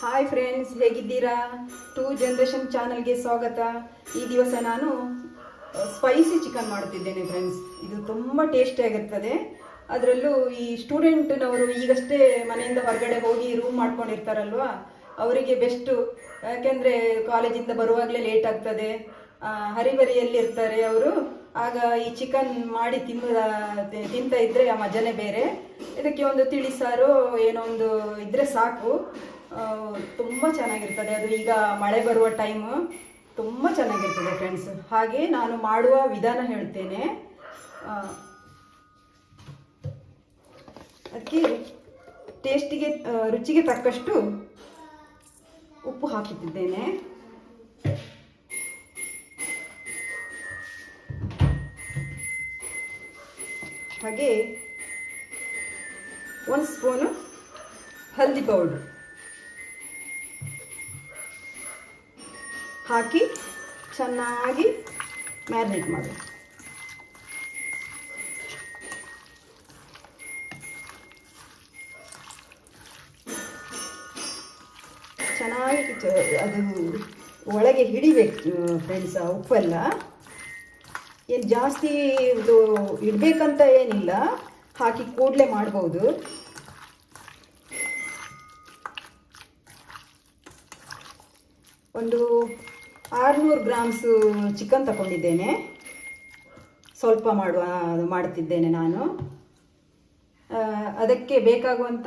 Hi friends ಹೇಗಿದ್ದೀರಾ? Two generation ಚಾನಲ್ಗೆ ಸ್ವಾಗತ. ಈ ದಿವಸ ನಾನು ಸ್ಪೈಸಿ ಚಿಕನ್ ಮಾಡುತ್ತಿದ್ದೇನೆ ಫ್ರೆಂಡ್ಸ್ ಇದು ತುಂಬ ಟೇಸ್ಟಿ ಆಗಿರ್ತದೆ. ಅದರಲ್ಲೂ ಈ ಸ್ಟೂಡೆಂಟ್ನವರು ಈಗಷ್ಟೇ ಮನೆಯಿಂದ ಹೊರಗಡೆ ಹೋಗಿ ರೂಮ್ ಮಾಡ್ಕೊಂಡಿರ್ತಾರಲ್ವಾ, ಅವರಿಗೆ ಬೆಸ್ಟು ಯಾಕೆಂದರೆ ಕಾಲೇಜಿಂದ ಬರುವಾಗಲೇ ಲೇಟ್ ಆಗ್ತದೆ. ಹರಿಬರಿಯಲ್ಲಿರ್ತಾರೆ ಅವರು. ಆಗ ಈ ಚಿಕನ್ ಮಾಡಿ ತಿನ್ನ ತಿಂತ ಇದ್ದರೆ ಆ ಮಜಾನೇ ಬೇರೆ. ಇದಕ್ಕೆ ಒಂದು ತಿಳಿಸಾರು ಏನೋ ಒಂದು ಇದ್ರೆ ಸಾಕು. ತುಂಬ ಚೆನ್ನಾಗಿರ್ತದೆ. ಅದು ಈಗ ಮಳೆ ಬರುವ ಟೈಮು ತುಂಬ ಚೆನ್ನಾಗಿರ್ತದೆ ಫ್ರೆಂಡ್ಸ್ ಹಾಗೆ ನಾನು ಮಾಡುವ ವಿಧಾನ ಹೇಳ್ತೇನೆ. ಅದಕ್ಕೆ ಟೇಸ್ಟಿಗೆ ರುಚಿಗೆ ತಕ್ಕಷ್ಟು ಉಪ್ಪು ಹಾಕುತ್ತಿದ್ದೇನೆ ಹಾಗೆ ಒಂದು ಸ್ಪೂನು ಹಲ್ದಿ ಪೌಡ್ರ್ ಹಾಕಿ ಚೆನ್ನಾಗಿ ಮ್ಯಾರಿನೇಟ್ ಮಾಡಿ. ಚೆನ್ನಾಗಿ ಅದು ಒಳಗೆ ಹಿಡಿಬೇಕು ಫ್ರೆಂಡ್ಸ್ ಉಪ್ಪೆಲ್ಲ. ಏನು ಜಾಸ್ತಿ ಇದು ಇಡಬೇಕಂತ ಏನಿಲ್ಲ, ಹಾಕಿ ಕೂಡಲೇ ಮಾಡ್ಬೋದು. ಒಂದು ಆರುನೂರು ಗ್ರಾಮ್ಸು ಚಿಕನ್ ತಗೊಂಡಿದ್ದೇನೆ ಸ್ವಲ್ಪ ಮಾಡುವ, ಮಾಡ್ತಿದ್ದೇನೆ ನಾನು. ಅದಕ್ಕೆ ಬೇಕಾಗುವಂಥ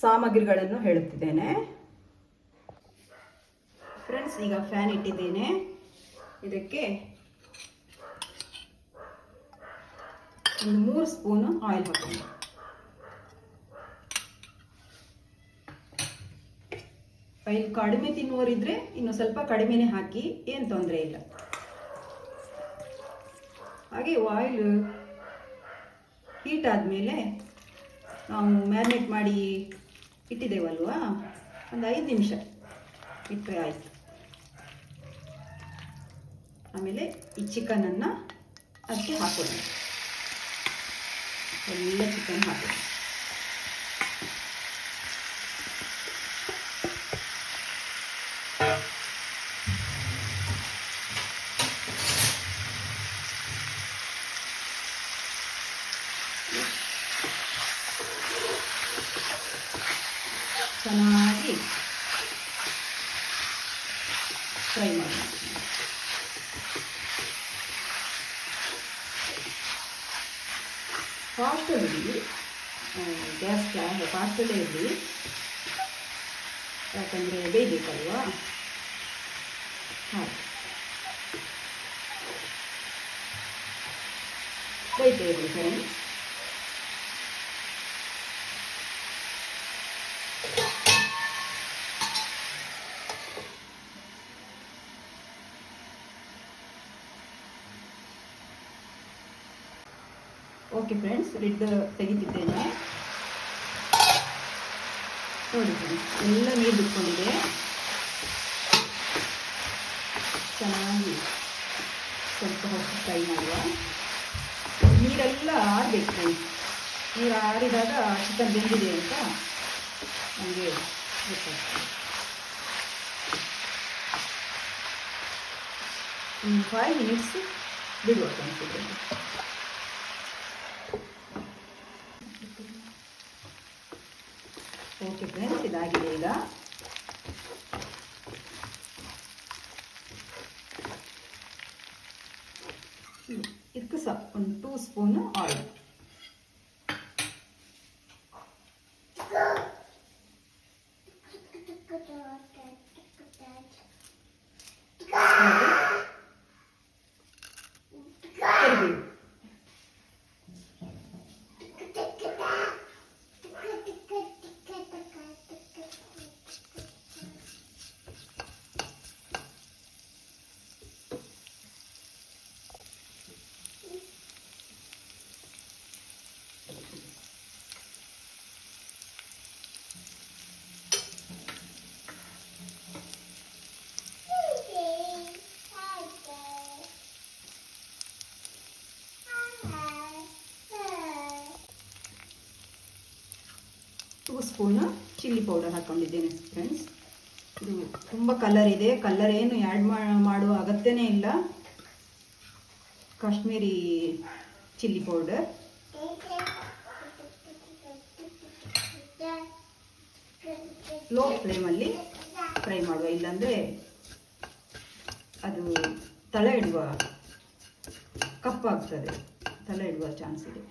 ಸಾಮಗ್ರಿಗಳನ್ನು ಹೇಳುತ್ತಿದ್ದೇನೆ. ಫ್ರೆಂಡ್ಸ್, ಈಗ ಫ್ಯಾನ್ ಇಟ್ಟಿದ್ದೇನೆ. ಇದಕ್ಕೆ ಒಂದು ಮೂರು ಸ್ಪೂನು ಆಯಿಲ್ ಹಾಕೋಣ. ಆಯಿಲ್ ಕಡಿಮೆ ತಿನ್ನುವರಿದ್ರೆ ಇನ್ನು ಸ್ವಲ್ಪ ಕಡಿಮೆನೆ ಹಾಕಿ, ಏನು ತೊಂದರೆ ಇಲ್ಲ. ಹಾಗೆ ಆಯಿಲ್ ಹೀಟ್ ಆದಮೇಲೆ ನಾವು ಮ್ಯಾರಿನೇಟ್ ಮಾಡಿ ಇಟ್ಟಿದ್ದೇವಲ್ವಾ? ಒಂದು ಐದು ನಿಮಿಷ ಇಟ್ಟರೆ ಆಯಿತು. ಆಮೇಲೆ ಈ ಚಿಕನನ್ನು ಅದಕ್ಕೆ ಹಾಕೋಣ. ಎಲ್ಲ ಚಿಕನ್ ಹಾಕೋಣ ಚೆನ್ನಾಗಿ ಫ್ರೈ ಮಾಡೋಣ ಫಾಸ್ಟಲ್ಲಿ ಗ್ಯಾಸ್ ಫಾಸ್ಟಲ್ಲೇ ಇರಲಿ ಯಾಕಂದರೆ ಬೇಯಬೇಕಲ್ವಾ ಹಾಗೆ. ಬೇಯ್ತಾ ಇರಲಿ ಫ್ರೆಂಡ್ಸ್ ಓಕೆ ಫ್ರೆಂಡ್ಸ್ ಲಿಡ್ ತೆಗಿತಿದ್ದೇನೆ. ನೋಡಿ ಫ್ರೆಂಡ್ಸ್ ಎಲ್ಲ ನೀರು ಬಿಟ್ಕೊಂಡಿದೆ. ಚೆನ್ನಾಗಿ ಸ್ವಲ್ಪ ಹೊತ್ತು ಫ್ರೈ ಮಾಡುವ. ನೀರೆಲ್ಲ ಆರಬೇಕು. ಫ್ರೆಂಡ್ಸ್ ನೀರು ಆರಿದಾಗ ಚಿಕನ್ ಬೆಂದಿದೆ ಅಂತ ನಮಗೆ ಗೊತ್ತಾಗ್ತದೆ. ಫೈವ್ ಮಿನಿಟ್ಸ್ ಬಿಡುವ ಫ್ರೆಂಡ್ಸ್ ಓಕೆ ಫ್ರೆಂಡ್ಸ್ ಇದಾಗಿದೆ ಈಗ. ಇದಕ್ಕೆ ಸಹ ಒಂದು two spoon oil spoon chilli powder ಹಾಕ್ಕೊಂಡಿದ್ದೇನೆ friends ಇದು ತುಂಬ ಕಲರ್ ಇದೆ. ಕಲರ್ ಏನು ಆ್ಯಡ್ ಮಾಡುವ ಅಗತ್ಯನೇ ಇಲ್ಲ. Kashmiri chilli powder. ಲೋ ಫ್ಲೇಮಲ್ಲಿ ಫ್ರೈ ಮಾಡುವ. ಇಲ್ಲಾಂದರೆ ಅದು ತಲೆ ಇಡುವ ಕಪ್ಪಾಗ್ತದೆ. ತಲೆ ಇಡುವ ಚಾನ್ಸ್ ಇದೆ.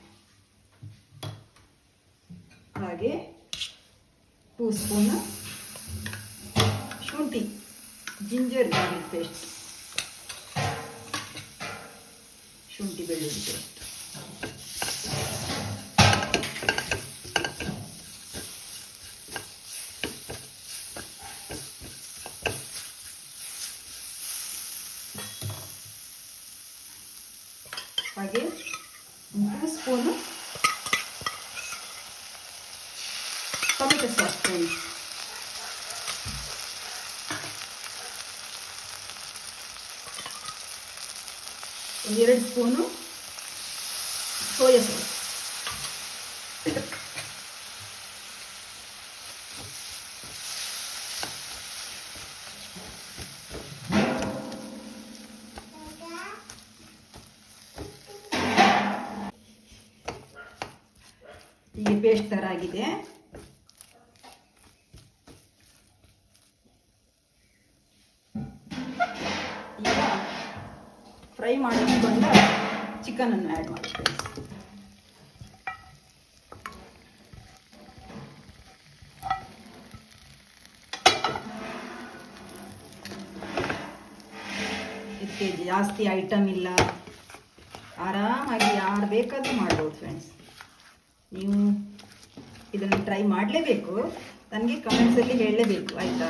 ಹಾಗೆ ಟೂ ಸ್ಪೂನ್ ಶುಂಠಿ ಜಿಂಜರ್ ಗಾರ್ಲಿಕ್ ಪೇಸ್ಟ್ ಶುಂಠಿ ಬೆಳ್ಳುಳ್ಳಿ ಪೇಸ್ಟ್ ಹಾಗೆ ಮೂರು ಸ್ಪೂನು ಟೊಮೆಟೊ ಸಾಸ್ ಫ್ರೆಂಡ್ಸ್ ಎರಡು ಸ್ಪೂನು ಸೋಯಾ ಸಾಸ್. ಹೀಗೆ ಪೇಸ್ಟ್ ಥರ ಆಗಿದೆ. ಫ್ರೈ ಮಾಡಿಕೊಂಡ ಚಿಕನನ್ನು ಆ್ಯಡ್ ಮಾಡ್ತೀವಿ ಇದಕ್ಕೆ ಜಾಸ್ತಿ ಐಟಮ್ ಇಲ್ಲ. ಆರಾಮಾಗಿ ಯಾರು ಬೇಕಾದರೂ ಮಾಡ್ಬೋದು ಫ್ರೆಂಡ್ಸ್ ನೀವು ಇದನ್ನು ಟ್ರೈ ಮಾಡಲೇಬೇಕು. ನನಗೆ ಕಮೆಂಟ್ಸಲ್ಲಿ ಹೇಳಲೇಬೇಕು, ಆಯಿತಾ?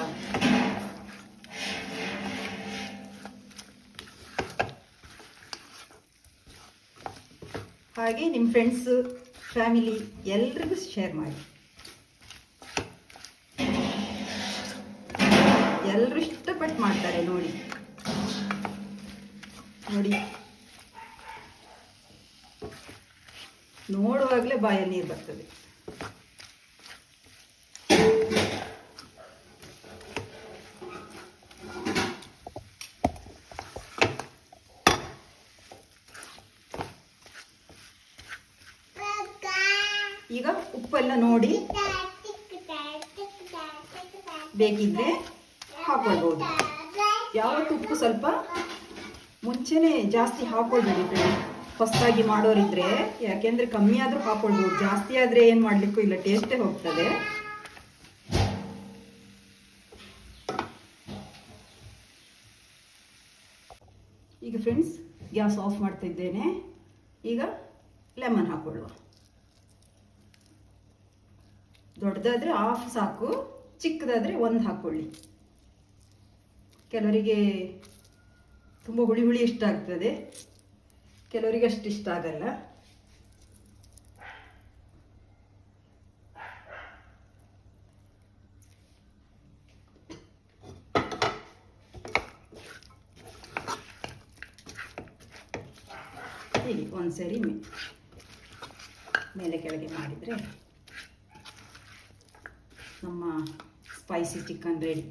ಹಾಗೆ ನಿಮ್ಮ ಫ್ರೆಂಡ್ಸು ಫ್ಯಾಮಿಲಿ ಎಲ್ರಿಗೂ ಶೇರ್ ಮಾಡಿ. ಎಲ್ಲರೂ ಇಷ್ಟಪಟ್ಟು ಮಾಡ್ತಾರೆ ನೋಡಿ. ನೋಡಿ. ನೋಡುವಾಗಲೇ ಬಾಯಲ್ಲಿ ನೀರು ಬರ್ತದೆ. ಈಗ ಉಪ್ಪೆಲ್ಲ ನೋಡಿ. ಬೇಕಿದ್ರೆ ಹಾಕೊಳ್ಬೋದು. ಯಾವತ್ತು ಉಪ್ಪು ಸ್ವಲ್ಪ ಮುಂಚೆನೆ ಜಾಸ್ತಿ ಹಾಕೊಳ್ಬೇಡಿ ಫ್ರೆಂಡ್ ಹೊಸದಾಗಿ ಮಾಡೋರಿದ್ರೆ, ಯಾಕೆಂದ್ರೆ ಕಮ್ಮಿ ಆದ್ರೂ ಹಾಕೊಳ್ಬೋದು. ಜಾಸ್ತಿ ಆದ್ರೆ ಏನ್ ಮಾಡ್ಲಿಕ್ಕೂ ಇಲ್ಲ, ಟೇಸ್ಟೇ ಹೋಗ್ತದೆ. ಈಗ ಫ್ರೆಂಡ್ಸ್ ಗ್ಯಾಸ್ ಆಫ್ ಮಾಡ್ತಾ ಇದ್ದೇನೆ ಈಗ ಲೆಮನ್ ಹಾಕೊಳ್ಳುವ. ದೊಡ್ಡದಾದ್ರೆ ಹಾಫ್ ಸಾಕು, ಚಿಕ್ಕದಾದರೆ ಒಂದು ಹಾಕ್ಕೊಳ್ಳಿ ಕೆಲವರಿಗೆ ತುಂಬ ಹುಳಿ ಹುಳಿ ಇಷ್ಟ ಆಗ್ತದೆ. ಕೆಲವರಿಗೆ ಅಷ್ಟು ಇಷ್ಟ ಆಗಲ್ಲ. ಹೀಗೆ ಒಂದ್ಸರಿ ಸರಿ ಮೇಲೆ ಕೆಳಗೆ ಮಾಡಿದರೆ ನಮ್ಮ ಸ್ಪೈಸಿ ಚಿಕನ್ ರೆಡಿ